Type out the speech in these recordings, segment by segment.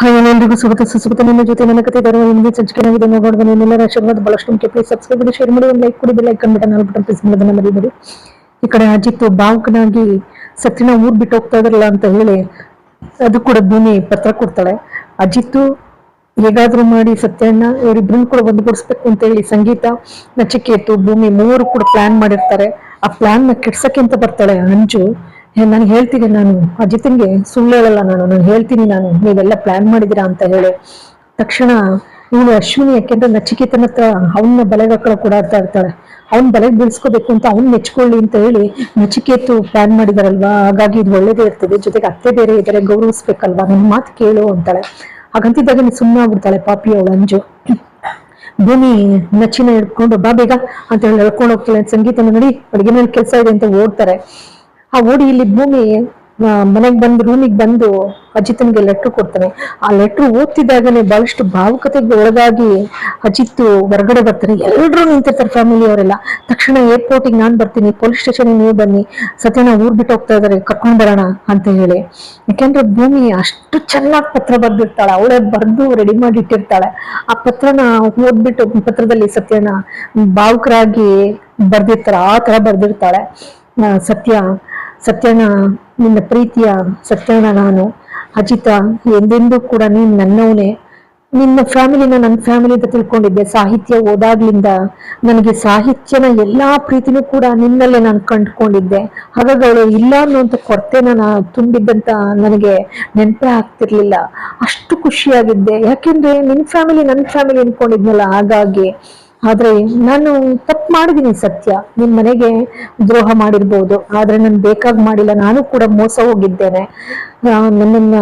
Hi ಎಲ್ಲರಿಗೂ ಸ್ವಾಗತ. ಸುಸ್ವಾಗತ ನಿಮ್ಮ ಜೊತೆ ನನ್ನ ಕತೆ ಇದ್ದಾರೆ ನಿಮಗೆ ಸಂಚಿಕೆಯಾಗಿದೆ. ನೋಡೋಣ ನಿಮ್ಮೆಲ್ಲರ ಆಶೀರ್ವಾದ ಬಹಳಷ್ಟು ಮುಖ್ಯ. ಪ್ಲೀಸ್ ಸಬ್ಸ್ಕ್ರೈಬ್ ಮಾಡಿ ಶೇರ್ ಮಾಡಿ. ಲೈಕ್ ಕೊಡಿ bell icon button all button press ಮಾಡೋದನ್ನ ಮರಿಬೇಡಿ. ಈ ಕಡೆ ಅಜಿತ್ ಬಾಂಕ್ನಾಗಿ ಸತ್ಯನ ಊರ್ ಬಿಟ್ಟು ಹೋಗ್ತಾ ಇದ್ರಲ್ಲ ಅಂತ ಹೇಳಿ ಅದು ಕೂಡ ಭೂಮಿ ಪತ್ರ ಕೊಡ್ತಾಳೆ. ಅಜಿತ್ತು ಹೇಗಾದ್ರೂ ಮಾಡಿ ಸತ್ಯಣ್ಣ ಇವರಿಬ್ಬರನ್ನು ಕೂಡ ಒಂದುಗೂಡಿಸ್ಬೇಕು ಅಂತ ಹೇಳಿ ಸಂಗೀತ, ನಚಿಕೇತು, ಭೂಮಿ ಮೂವರು ಕೂಡ ಪ್ಲಾನ್ ಮಾಡಿರ್ತಾರೆ. ಆ ಪ್ಲಾನ್ನ ಕೆಡ್ಸಕ್ಕೆ ಅಂತ ಬರ್ತಾಳೆ ಅಂಜು. ನಾನು ಹೇಳ್ತೀನಿ ನಾನು. ಅಜಿತ್ಗೆ ಸುಳ್ಳು ಹೇಳಲ್ಲ ನಾನು. ನಾನು ಹೇಳ್ತೀನಿ ನಾನು. ನೀವೆಲ್ಲ ಪ್ಲಾನ್ ಮಾಡಿದೀರಾ ಅಂತ ಹೇಳಿ. ತಕ್ಷಣ ಇವಳು ಅಶ್ವಿನಿ ಯಾಕೆಂದ್ರೆ ನಚಿಕೇತನ ಹತ್ರ ಅವನ್ನ ಬಲೆಗೆ ಹಾಕೊಳ್ಳೋ ಓಡಾಡ್ತಾ ಇರ್ತಾಳೆ. ಅವ್ನ ಬಲೆಗೆ ಬೀಳ್ಸ್ಕೋಬೇಕು ಅಂತ ಅವ್ನ್ ಮೆಚ್ಕೊಳ್ಳಿ ಅಂತ ಹೇಳಿ ನಚಿಕೇತು ಪ್ಲಾನ್ ಮಾಡಿದಾರಲ್ವಾ? ಹಾಗಾಗಿ ಇದು ಒಳ್ಳೇದೇ ಇರ್ತದೆ. ಜೊತೆಗೆ ಅತ್ತೆ ಬೇರೆ ಇದಾರೆ, ಗೌರವಿಸ್ಬೇಕಲ್ವಾ? ನನ್ನ ಮಾತು ಕೇಳು ಅಂತಾಳೆ. ಹಾಗಂತಿದ್ದಾಗ ನೀನು ಸುಮ್ಮನೆ ಆಗ್ಬಿಡ್ತಾಳೆ ಪಾಪಿ ಅವಳು ಅಂಜು. ಭೂಮಿ ನಚ್ಚಿನ ಹಿಡ್ಕೊಂಡು, ಬಾ ಬೇಗ ಅಂತ ಹೇಳಿ ಹೇಳ್ಕೊಂಡು ಹೋಗ್ತಾಳೆ. ಸಂಗೀತ ನೋಡಿ, ಅಡಿಗೆ ಮೇಲೆ ಕೆಲಸ ಇದೆ ಅಂತ ಓಡ್ತಾರೆ. ಆ ಓಡಿ ಇಲ್ಲಿ ಭೂಮಿ ಮನೆಗೆ ಬಂದು ರೂಮಿಗೆ ಬಂದು ಅಜಿತ್ನಿಗೆ ಲೆಟ್ರ್ ಕೊಡ್ತಾನೆ. ಆ ಲೆಟ್ರ್ ಓದ್ತಿದ್ದಾಗಲೇ ಬಹಳಷ್ಟು ಭಾವುಕತೆಗೆ ಒಳಗಾಗಿ ಅಜಿತ್ ಹೊರಗಡೆ ಬರ್ತಾರೆ. ಎಲ್ಲರೂ ನಿಂತಿರ್ತಾರೆ ಫ್ಯಾಮಿಲಿ ಅವರೆಲ್ಲ. ತಕ್ಷಣ ಏರ್ಪೋರ್ಟಿಗೆ ನಾನು ಬರ್ತೀನಿ ಪೊಲೀಸ್ ಸ್ಟೇಷನ್ ನೀವು ಬನ್ನಿ ಸತ್ಯನ ಊರ್ ಬಿಟ್ಟು ಹೋಗ್ತಾ ಇದಾರೆ, ಕರ್ಕೊಂಡ್ ಬರೋಣ ಅಂತ ಹೇಳಿ. ಯಾಕೆಂದ್ರೆ ಭೂಮಿ ಅಷ್ಟು ಚೆನ್ನಾಗಿ ಪತ್ರ ಬರ್ದಿರ್ತಾಳೆ. ಅವಳೇ ಬರೆದು ರೆಡಿ ಮಾಡಿ ಇಟ್ಟಿರ್ತಾಳೆ. ಆ ಪತ್ರನ ಓದ್ಬಿಟ್ಟು ಪತ್ರದಲ್ಲಿ ಸತ್ಯನ ಭಾವುಕರಾಗಿ ಬರ್ದಿರ್ತಾಳೆ ಆ ತರ ಬರ್ದಿರ್ತಾಳೆ. ಸತ್ಯ ಸತ್ಯನ ನಿನ್ನ ಪ್ರೀತಿಯ ಸತ್ಯನ ನಾನು, ಅಜಿತ, ಎಂದೆಂದೂ ಕೂಡ ನೀನು ನನ್ನವನೇ. ನಿನ್ನ ಫ್ಯಾಮಿಲಿನ ನನ್ನ ಫ್ಯಾಮಿಲಿ ಅಂತ ತಿಳ್ಕೊಂಡಿದ್ದೆ. ಸಾಹಿತ್ಯ ಓದಾಗ್ಲಿಂದ ನನಗೆ ಸಾಹಿತ್ಯನ ಎಲ್ಲಾ ಪ್ರೀತಿನೂ ಕೂಡ ನಿನ್ನಲ್ಲೇ ನಾನು ಕಂಡುಕೊಂಡಿದ್ದೆ. ಹಾಗಾಗಿ ಅವಳು ಇಲ್ಲ ಅನ್ನುವಂಥ ಕೊರತೆನ ನಾ ತುಂಬಿದ್ದಂತ ನನಗೆ ನೆನಪೇ ಆಗ್ತಿರ್ಲಿಲ್ಲ. ಅಷ್ಟು ಖುಷಿಯಾಗಿದ್ದೆ. ಯಾಕೆಂದ್ರೆ ನಿನ್ನ ಫ್ಯಾಮಿಲಿ ನನ್ನ ಫ್ಯಾಮಿಲಿ ಅನ್ಕೊಂಡಿದ್ನಲ್ಲ ಹಾಗಾಗಿ ಆದ್ರೆ ನಾನು ತಪ್ಪು ಮಾಡಿದೀನಿ ಸತ್ಯ. ನಿಮ್ಮ ಮನೆಗೆ ದ್ರೋಹ ಮಾಡಿರ್ಬೋದು. ಆದ್ರೆ ನಾನು ಬೇಕಾಗಿ ಮಾಡಿಲ್ಲ. ನಾನು ಕೂಡ ಮೋಸ ಹೋಗಿದ್ದೇನೆ. ನನ್ನನ್ನ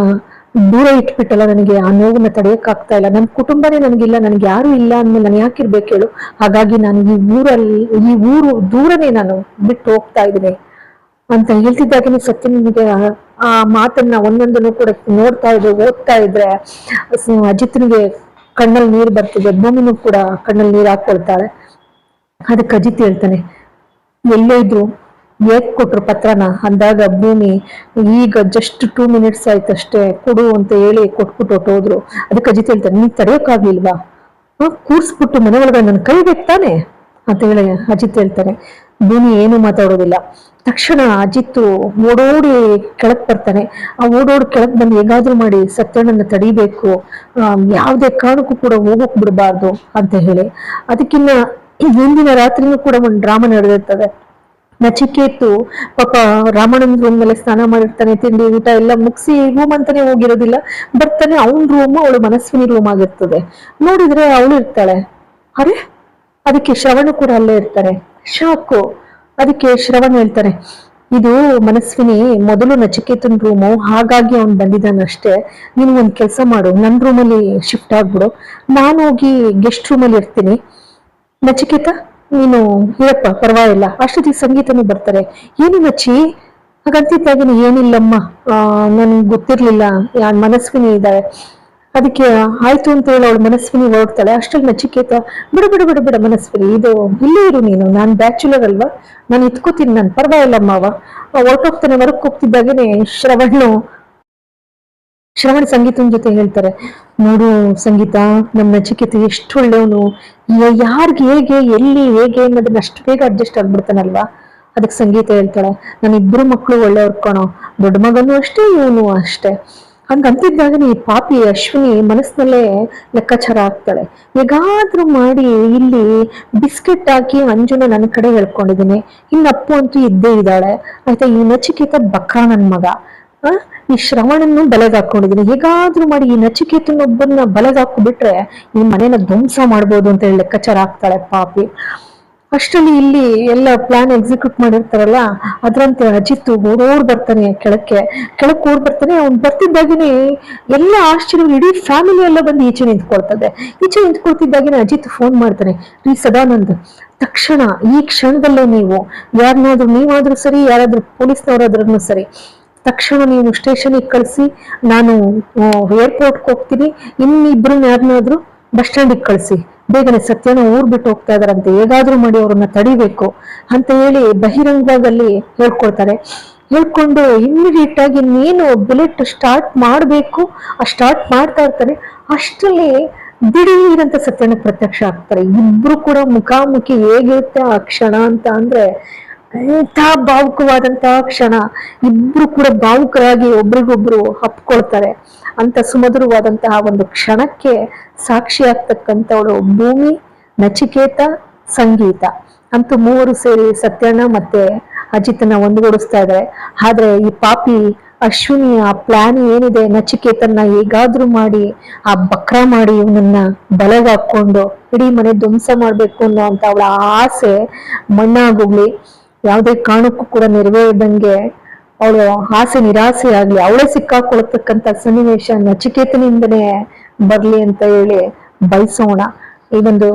ದೂರ ಇಟ್ಬಿಟ್ಟಲ್ಲ ನನಗೆ. ಆ ನೋವನ್ನ ತಡೆಯಕ್ಕಾಗ್ತಾ ಇಲ್ಲ. ನನ್ನ ಕುಟುಂಬನೇ ನನಗಿಲ್ಲ. ನನಗೆ ಯಾರು ಇಲ್ಲ ಅಂದ್ಮೇಲೆ ನಾನು ಯಾಕಿರ್ಬೇಕು ಹೇಳು? ಹಾಗಾಗಿ ನಾನು ಈ ಊರಲ್ಲಿ, ಈ ಊರು ದೂರನೇ ನಾನು ಬಿಟ್ಟು ಹೋಗ್ತಾ ಇದ್ದೀನಿ. ಅಂತ ಹೇಳ್ತಿದ್ದಾಗನೇ ಸತ್ಯ ನಿಮಗೆ ಆ ಮಾತನ್ನ ಒಂದೊಂದನ್ನು ಕೂಡ ನೋಡ್ತಾ ಇದ್ರೆ, ಓದ್ತಾ ಇದ್ರೆ ಅಜಿತ್ನಿಗೆ ಕಣ್ಣಲ್ಲಿ ನೀರು ಬರ್ತಿದೆ, ಭೂಮಿನೂ ಕೂಡ ಕಣ್ಣಲ್ಲಿ ನೀರು ಹಾಕೊಳ್ತಾಳೆ ಅದಕ್ಕೆ ಅಜಿತ್ ಹೇಳ್ತಾನೆ, ಎಲ್ಲೇ ಇದ್ರು ಏಕ್ ಕೊಟ್ರು ಪತ್ರನ, ಅಂದಾಗ ಭೂಮಿ ಈಗ ಜಸ್ಟ್ ಟೂ ಮಿನಿಟ್ಸ್ ಆಯ್ತಷ್ಟೇ, ಕೊಡು ಅಂತ ಹೇಳಿ ಕೊಟ್ಬಿಟ್ಟು ಹೊಟ್ಟೋದ್ರು ಅದಕ್ಕೆ ಅಜಿತ್ ಹೇಳ್ತಾನೆ, ನೀನ್ ತಡೆಯೋಕ್ಕಾಗ್ಲಿಲ್ವಾ ಕೂರ್ಸ್ಬಿಟ್ಟು ಮನೆ ಒಳಗಡೆ ನನ್ನ ಕೈ ತಾನೆ? ಅಂತ ಹೇಳಿ ಅಜಿತ್ ಹೇಳ್ತಾನೆ ಭೂಮಿ ಏನು ಮಾತಾಡೋದಿಲ್ಲ. ತಕ್ಷಣ ಅಜಿತ್ತು ಓಡೋಡಿ ಕೆಳಕ್ ಬರ್ತಾನೆ. ಆ ಓಡೋಡಿ ಕೆಳಕ್ ಬಂದು ಹೇಗಾದ್ರೂ ಮಾಡಿ ಸತ್ಯಣ್ಣನ ತಡಿಬೇಕು. ಯಾವುದೇ ಕಾರಣಕ್ಕೂ ಕೂಡ ಹೋಗಕ್ ಬಿಡಬಾರ್ದು ಅಂತ ಹೇಳಿ. ಅದಕ್ಕಿನ್ನ ಹಿಂದಿನ ರಾತ್ರಿನೂ ಕೂಡ ಒಂದು ಡ್ರಾಮಾ ನಡೆದಿರ್ತದೆ. ನಚಿಕೇತು ಪಾಪ ರಾಮಣ್ಣನ ರೂಮ್ ಮೇಲೆ ಸ್ನಾನ ಮಾಡಿರ್ತಾನೆ, ತಿಂಡಿ ಊಟ ಎಲ್ಲ ಮುಗಿಸಿ ರೂಮ್ ಅಂತಾನೆ ಹೋಗಿರೋದಿಲ್ಲ. ಬರ್ತಾನೆ ಅವನ್ ರೂಮ್ ಅವಳು ಮನಸ್ವಿನಿ ರೂಮ್ ಆಗಿರ್ತದೆ. ನೋಡಿದ್ರೆ ಅವಳು ಇರ್ತಾಳೆ. ಅರೆ, ಅದಕ್ಕೆ ಶ್ರವಣ ಕೂಡ ಅಲ್ಲೇ ಇರ್ತಾರೆ. ಶಾಕು. ಅದಕ್ಕೆ ಶ್ರವಣ್ ಹೇಳ್ತಾರೆ, ಇದು ಮನಸ್ವಿನಿ ಮೊದಲು ನಚಿಕೇತನ್ ರೂಮು ಹಾಗಾಗಿ ಅವ್ನು ಬಂದಿದ್ದಾನಷ್ಟೇ ನೀನು ಒಂದು ಕೆಲಸ ಮಾಡು ನನ್ನ ರೂಮಲ್ಲಿ ಶಿಫ್ಟ್ ಆಗ್ಬಿಡು. ನಾನು ಹೋಗಿ ಗೆಸ್ಟ್ ರೂಮಲ್ಲಿ ಇರ್ತೀನಿ. ನಚಿಕೇತ, ನೀನು ಇರಪ್ಪ ಪರವಾಗಿಲ್ಲ. ಅಷ್ಟೊತ್ತಿಗೆ ಸಂಗೀತನೂ ಬರ್ತಾರೆ. ಏನು ನಚ್ಚಿ? ಹಾಗಂತಿದ್ದಾಗಿನ, ಏನಿಲ್ಲಮ್ಮ. ಆ, ನನ್ಗೆ ಗೊತ್ತಿರ್ಲಿಲ್ಲ. ಯಾನ್ ಮನಸ್ವಿನಿ ಇದ್ದಾಳೆ ಅದಕ್ಕೆ ಆಯ್ತು ಅಂತ ಹೇಳಿ ಅವಳು ಮನಸ್ವಿನಿ ಹೊರಡ್ತಾಳೆ. ಅಷ್ಟರಲ್ಲಿ ನಚಿಕೇತ, ಬಿಡು ಬಿಡು ಬಿಡು, ಬಿಡ ಮನಸ್ವಿನಿ, ಇದು ಇಲ್ಲೇ ಇರು ನೀನು. ನಾನು ಬ್ಯಾಚುಲರ್ ಅಲ್ವಾ? ನಾನು ಇತ್ಕೋತೀನಿ ನಾನು ಪರವಾಗಿಲ್ಲಮ್ಮ ಅವ ಹೊರಟೋಗ್ತಾನೆ ಹೊರಕ್ಕೆ ಹೋಗ್ತಿದ್ದಾಗೇನೆ ಶ್ರವಣ್ಣು ಶ್ರವಣ ಸಂಗೀತನ ಜೊತೆ ಹೇಳ್ತಾರೆ. ನೋಡು ಸಂಗೀತ ನಮ್ಮ ನಚಿಕೇತ ಎಷ್ಟು ಒಳ್ಳೆಯವನು. ಯಾರಿಗೆ ಹೇಗೆ, ಎಲ್ಲಿ ಹೇಗೆ ಅನ್ನೋದನ್ನ ಅಷ್ಟು ಬೇಗ ಅಡ್ಜಸ್ಟ್ ಆಗ್ಬಿಡ್ತಾನಲ್ವಾ? ಅದಕ್ಕೆ ಸಂಗೀತ ಹೇಳ್ತಾಳೆ. ನನ್ನ ಇಬ್ರು ಮಕ್ಕಳು ಒಳ್ಳೆಯವ್ರು ಕಣೋ. ದೊಡ್ಡ ಮಗನೂ ಅಷ್ಟೇ, ಇವನು ಅಷ್ಟೇ. ಹಂಗಂತಿದ್ದಾಗ ಈ ಪಾಪಿ ಅಶ್ವಿನಿ ಮನಸ್ಸಿನಲ್ಲೇ ಲೆಕ್ಕಾಚಾರ ಆಗ್ತಾಳೆ. ಹೇಗಾದ್ರೂ ಮಾಡಿ ಇಲ್ಲಿ ಬಿಸ್ಕೆಟ್ ಹಾಕಿ ಅಂಜುನ ನನ್ನ ಕಡೆ ಹೇಳ್ಕೊಂಡಿದ್ದೀನಿ. ಇನ್ನು ಅಪ್ಪು ಅಂತೂ ಇದ್ದೇ ಇದ್ದಾಳೆ. ಆಯ್ತಾ, ಈ ನಚಿಕೇತ ಬಕ್ಕ ನನ್ನ ಮಗ. ಆ? ಈ ಶ್ರವಣನ್ನು ಬಲೆಗೆ ಹಾಕೊಂಡಿದ್ದೀನಿ. ಹೇಗಾದ್ರೂ ಮಾಡಿ ಈ ನಚಿಕೇತನೊಬ್ಬನ ಬಲೆಗೆ ಹಾಕ್ಬಿಟ್ರೆ ಈ ಮನೇನ ಧ್ವಂಸ ಮಾಡ್ಬೋದು ಅಂತ ಹೇಳಿ ಲೆಕ್ಕಾಚಾರ ಆಗ್ತಾಳೆ ಪಾಪಿ. ಅಷ್ಟರಲ್ಲಿ ಇಲ್ಲಿ ಎಲ್ಲ ಪ್ಲಾನ್ ಎಕ್ಸಿಕ್ಯೂಟ್ ಮಾಡಿರ್ತಾರಲ್ಲ, ಅದರಂತೆ ಅಜಿತ್ ಓಡೋಡ್ ಬರ್ತಾನೆ ಕೆಳಕ್ಕೆ. ಕೆಳಕ್ಕೆ ಓಡ್ ಬರ್ತಾನೆ, ಅವ್ನು ಬರ್ತಿದ್ದಾಗಿನೇ ಎಲ್ಲ ಆಶ್ಚರ್ಯ ಇಡೀ ಫ್ಯಾಮಿಲಿ ಎಲ್ಲ ಬಂದು ಈಚೆ ನಿಂತ್ಕೊಳ್ತದೆ. ಈಚೆ ನಿಂತ್ಕೊಳ್ತಿದ್ದಾಗಿನೇ ಅಜಿತ್ ಫೋನ್ ಮಾಡ್ತಾನೆ, ರೀ ಸದಾನಂದ್, ತಕ್ಷಣ ಈ ಕ್ಷಣದಲ್ಲೇ ನೀವು ಯಾರನ್ನಾದ್ರೂ ನೀವಾದ್ರೂ ಸರಿ, ಯಾರಾದ್ರೂ ಪೊಲೀಸ್ನವರಾದ್ರೂ ಸರಿ, ತಕ್ಷಣ ನೀವು ಸ್ಟೇಷನಿಗೆ ಕಳಿಸಿ, ನಾನು ಏರ್ಪೋರ್ಟ್ಗೆ ಹೋಗ್ತೀನಿ ಇನ್ನಿಬ್ರು ಯಾರನ್ನಾದ್ರೂ ಬಸ್ ಸ್ಟ್ಯಾಂಡಿಗೆ ಕಳಿಸಿ. ಬೇಗನೆ ಸತ್ಯನ ಊರ್ ಬಿಟ್ಟು ಹೋಗ್ತಾ ಇದಾರಂತೆ. ಹೇಗಾದ್ರೂ ಮಾಡಿ ಅವ್ರನ್ನ ತಡಿಬೇಕು ಅಂತ ಹೇಳಿ ಬಹಿರಂಗದಲ್ಲಿ ಹೇಳ್ಕೊಳ್ತಾರೆ. ಹೇಳ್ಕೊಂಡು ಇಮ್ಮಿಡಿಯೇಟ್ ಆಗಿ ಇನ್ನೇನು ಬುಲೆಟ್ ಸ್ಟಾರ್ಟ್ ಮಾಡಬೇಕು, ಆ ಸ್ಟಾರ್ಟ್ ಮಾಡ್ತಾ ಇರ್ತಾರೆ ಅಷ್ಟರಲ್ಲಿ ದಿಢೀರಂತ ಸತ್ಯನ ಪ್ರತ್ಯಕ್ಷ ಆಗ್ತಾರೆ. ಇಬ್ರು ಕೂಡ ಮುಖಾಮುಖಿ ಹೇಗಿರುತ್ತೆ ಆ ಕ್ಷಣ ಅಂತ ಅಂದ್ರೆ ಎಂಥ ಭಾವುಕವಾದಂತಹ ಕ್ಷಣ. ಇಬ್ರು ಕೂಡ ಭಾವುಕರಾಗಿ ಒಬ್ರಿಗೊಬ್ರು ಹಪ್ಕೊಳ್ತಾರೆ. ಅಂತ ಸುಮಧುರವಾದಂತಹ ಒಂದು ಕ್ಷಣಕ್ಕೆ ಸಾಕ್ಷಿ ಆಗ್ತಕ್ಕಂಥವಳು ಭೂಮಿ, ನಚಿಕೇತ, ಸಂಗೀತ. ಅಂತೂ ಮೂವರು ಸೇರಿ ಸತ್ಯಣ್ಣ ಮತ್ತೆ ಅಜಿತನ ಒಂದುಗೂಡಿಸ್ತಾ ಇದ್ದಾರೆ. ಆದ್ರೆ ಈ ಪಾಪಿ ಅಶ್ವಿನಿಯ ಪ್ಲಾನ್ ಏನಿದೆ? ನಚಿಕೇತನ್ನ ಹೇಗಾದ್ರೂ ಮಾಡಿ, ಆ ಬಕ್ರ ಮಾಡಿ ಇವನನ್ನ ಬಲಗಾಕೊಂಡು ಇಡೀ ಮನೆ ಧ್ವಂಸ ಮಾಡ್ಬೇಕು ಅನ್ನೋ ಅಂತ ಅವಳ ಆಸೆ ಮಣ್ಣಾಗೋಗ್ಲಿ ಯಾವುದೇ ಕಾರಣಕ್ಕೂ ಕೂಡ ನೆರವೇರದಂಗೆ ಅವಳು ಆಸೆ ನಿರಾಸೆ ಆಗ್ಲಿ ಅವಳೇ ಸಿಕ್ಕಾಕೊಳ್ತಕ್ಕಂತ ಸನ್ನಿವೇಶ ನಚಿಕೇತನಿಂದನೇ ಬರ್ಲಿ ಅಂತ ಹೇಳಿ ಬಯಸೋಣ. ಈ ಒಂದು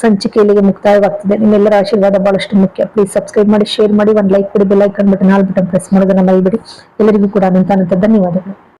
ಸಂಚಿಕೆ ಇಲ್ಲಿಗೆ ಮುಕ್ತಾಯವಾಗ್ತಿದೆ. ನಿಮ್ಮೆಲ್ಲರ ಆಶೀರ್ವಾದ ಬಹಳಷ್ಟು ಮುಖ್ಯ. ಪ್ಲೀಸ್ ಸಬ್ಸ್ಕ್ರೈಬ್ ಮಾಡಿ ಶೇರ್ ಮಾಡಿ, ಒಂದು ಲೈಕ್ ಕೊಡಿ ಬೆಲ್ ಐಕನ್ ಬಟನ್ ನಾಲ್ಕು ಬಟನ್ ಪ್ರೆಸ್ ಮಾಡೋದನ್ನ ಮೈಬಿಡಿ ಎಲ್ಲರಿಗೂ ಕೂಡ ಅನಂತ ಅನಂತ ಧನ್ಯವಾದಗಳು.